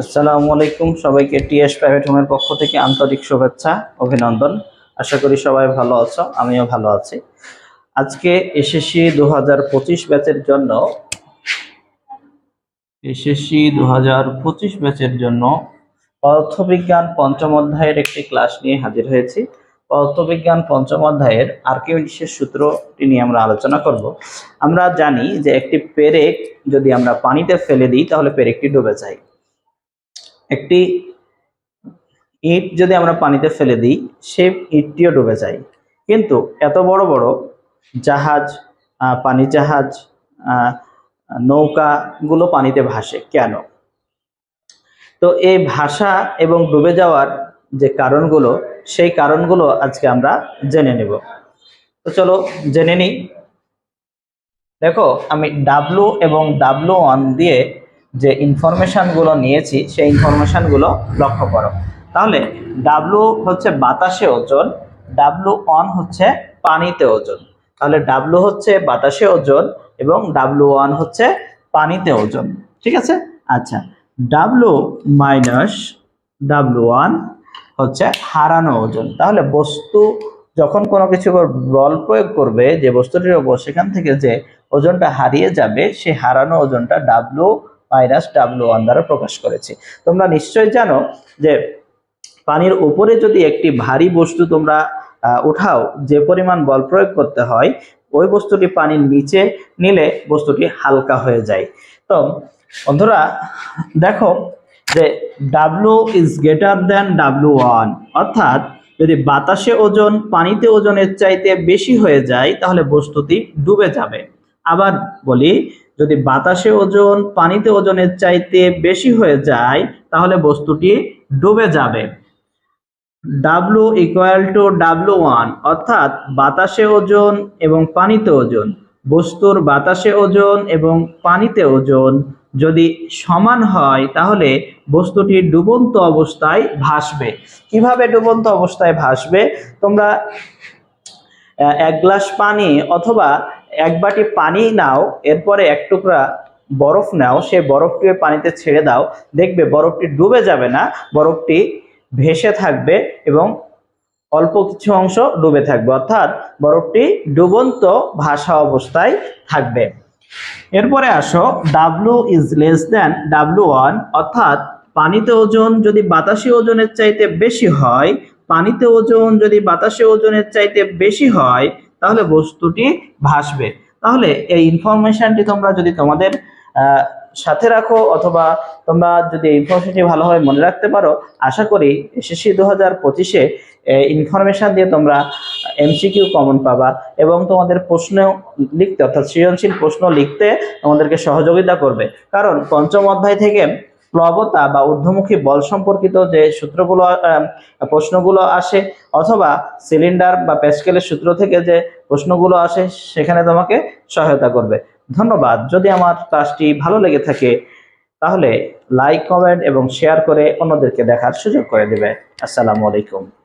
আসসালামু আলাইকুম সবাইকে টিএস প্রাইভেট হোমের পক্ষ থেকে আন্তরিক শুভেচ্ছা, অভিনন্দন। আশা করি সবাই ভালো আছো, আমিও ভালো আছি। আজকে এসএসসি দু হাজার পঁচিশ ব্যাচের জন্য, এসএসসি দু হাজার পঁচিশ ব্যাচের জন্য পদার্থবিজ্ঞান পঞ্চম অধ্যায়ের একটি ক্লাস নিয়ে হাজির হয়েছি। পদার্থবিজ্ঞান পঞ্চম অধ্যায়ের আর্কিমিডিসের সূত্রটি নিয়ে আমরা আলোচনা করব। আমরা জানি যে একটি পেরেক যদি আমরা পানিতে ফেলে দিই, তাহলে পেরেকটি ডুবে যায়। একটি ইট যদি আমরা পানিতে ফেলে দিই, সে ইটটিও ডুবে যায়। কিন্তু এত বড় বড় জাহাজ পানি জাহাজ নৌকাগুলো পানিতে ভাসে, কেন? তো এই ভাষা এবং ডুবে যাওয়ার যে কারণগুলো, সেই কারণগুলো আজকে আমরা জেনে নেব। তো চলো জেনে নিই। দেখো, আমি ডাব্লু এবং ডাব্লু ওয়ান দিয়ে যে ইনফরমেশনগুলো নিয়েছি, সেই ইনফরমেশনগুলো লক্ষ্য করো। তাহলে ডাব্লু হচ্ছে বাতাসে ওজন ডাব্লু ওয়ান হচ্ছে পানিতে ওজন। তাহলে ডাব্লু হচ্ছে বাতাসে ওজন এবং ডাব্লু ওয়ান হচ্ছে পানিতে ওজন। ঠিক আছে? আচ্ছা ডাব্লু মাইনাস ডাব্লু ওয়ান হচ্ছে হারানো ওজন। তাহলে বস্তু যখন কোনো কিছু বল প্রয়োগ করবে, যে বস্তুটির ওপর সেখান থেকে যে ওজনটা হারিয়ে যাবে, সেই হারানো ওজনটা ডাব্লু মাইনাস ডাব্লু ওয়ান দ্বারা প্রকাশ করেছি। তোমরা নিশ্চয় জানো যে পানির উপরে যদি একটি ভারী বস্তু তোমরা উঠাও, যে পরিমাণ বল প্রয়োগ করতে হয়, ওই বস্তুটি পানির নিচে নিলে বস্তুটি হালকা হয়ে যায়। তো, বন্ধুরা, দেখো যে W is greater than W one অর্থাৎ যদি বাতাসে ওজন, পানিতে ওজনের চাইতে বেশি হয়ে যায়, তাহলে বস্তুটি ডুবে যাবে। আবার বলি যদি বাতাসে ওজন, পানিতে ওজনের চাইতে বেশি হয়ে যায়, তাহলে বস্তুটি ডুবে যাবে। W equal to W one অর্থাৎ বাতাসে ওজন এবং পানিতে ওজন। বস্তুর বাতাসে ওজন এবং পানিতে ওজন যদি সমান হয়, তাহলে বস্তুটি ডুবন্ত অবস্থায় ভাসবে। কীভাবে ডুবন্ত অবস্থায় ভাসবে? তোমরা এক গ্লাস পানি অথবা এক বাটি পানি নাও, এরপরে এক টুকরা বরফ নাও সেই বরফটি পানিতে ছেড়ে দাও। দেখবে বরফটি ডুবে যাবে না, বরফটি ভেসে থাকবে এবং অল্প কিছু অংশ ডুবে থাকবে। অর্থাৎ বরফটি ডুবন্ত ভাসা অবস্থায় থাকবে। এরপরে আসো W is less than W one অর্থাৎ পানিতে ওজন যদি বাতাসে ওজনের চাইতে বেশি হয়, পানিতে ওজন যদি বাতাসে ওজনের চাইতে বেশি হয় তাহলে বস্তুটি ভাসবে। তাহলে এই ইনফরমেশনটি তোমরা যদি তোমাদের সাথে রাখো অথবা তোমরা যদি ইনফরমেশনটি ভালোভাবে মনে রাখতে পারো, আশা করি এসএসসি দু হাজার পঁচিশে ইনফরমেশন দিয়ে তোমরা এমসিকিউ কমন পাবা এবং তোমাদের প্রশ্ন লিখতে অর্থাৎ সৃজনশীল প্রশ্ন লিখতে তোমাদেরকে সহযোগিতা করবে। কারণ পঞ্চম অধ্যায় থেকে প্লবতা বা ঊর্ধ্বমুখী বল সম্পর্কিত যে সূত্রগুলো প্রশ্নগুলো আসে অথবা সিলিন্ডার বা প্যাসকেলের সূত্র থেকে যে প্রশ্নগুলো আসে সেখানে তোমাকে সহায়তা করবে। ধন্যবাদ। যদি আমার ক্লাসটি ভালো লেগে থাকে, তাহলে লাইক, কমেন্ট এবং শেয়ার করে অন্যদেরকে দেখার সুযোগ করে দেবে। আসসালামু আলাইকুম।